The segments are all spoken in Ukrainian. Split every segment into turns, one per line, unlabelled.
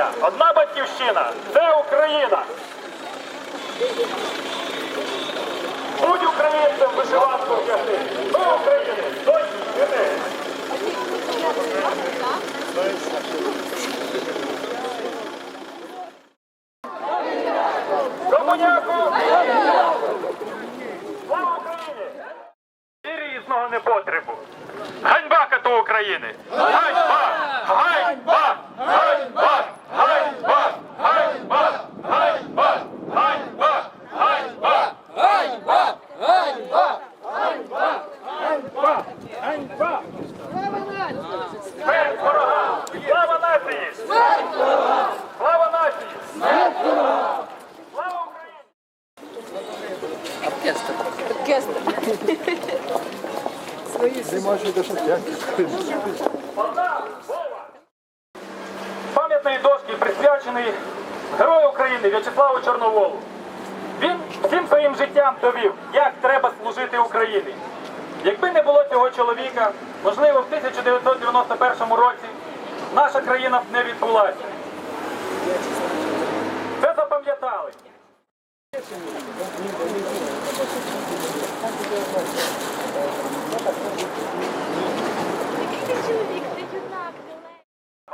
нація, одна батьківщина. Це Україна. Будь українцем вишиванку вдягти. Ми України, дочі, сини. Комуняку! Слава Україні! І різного непотребу. Ганьба кату України! Ганьба! Ганьба! Ганьба! Ганьба! Ганьба! Ганьба! Ганьба! Смерть ворогам! Слава нації! Слава нації! Слава Україні! Пам'ятної дошки присвячений Герою України В'ячеславу Чорноволу. Він всім своїм життям довів, як треба служити Україні. Якби не було цього чоловіка, можливо, в 1991 році наша країна б не відбулася. Це запам'ятали.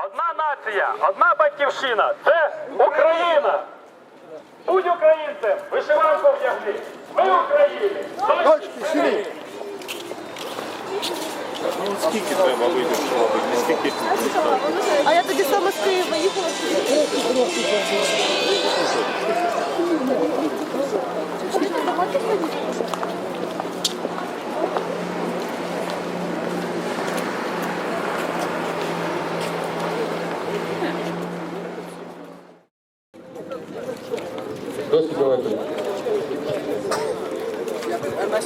Одна нація, одна батьківщина це Україна. Будь українцем, вишиванку вдягни. Ми Україні.
Дочки, сини.
Скільки треба вибір, скільки
А я тоді саме з Києва їхала.
Досить далеко.
Треба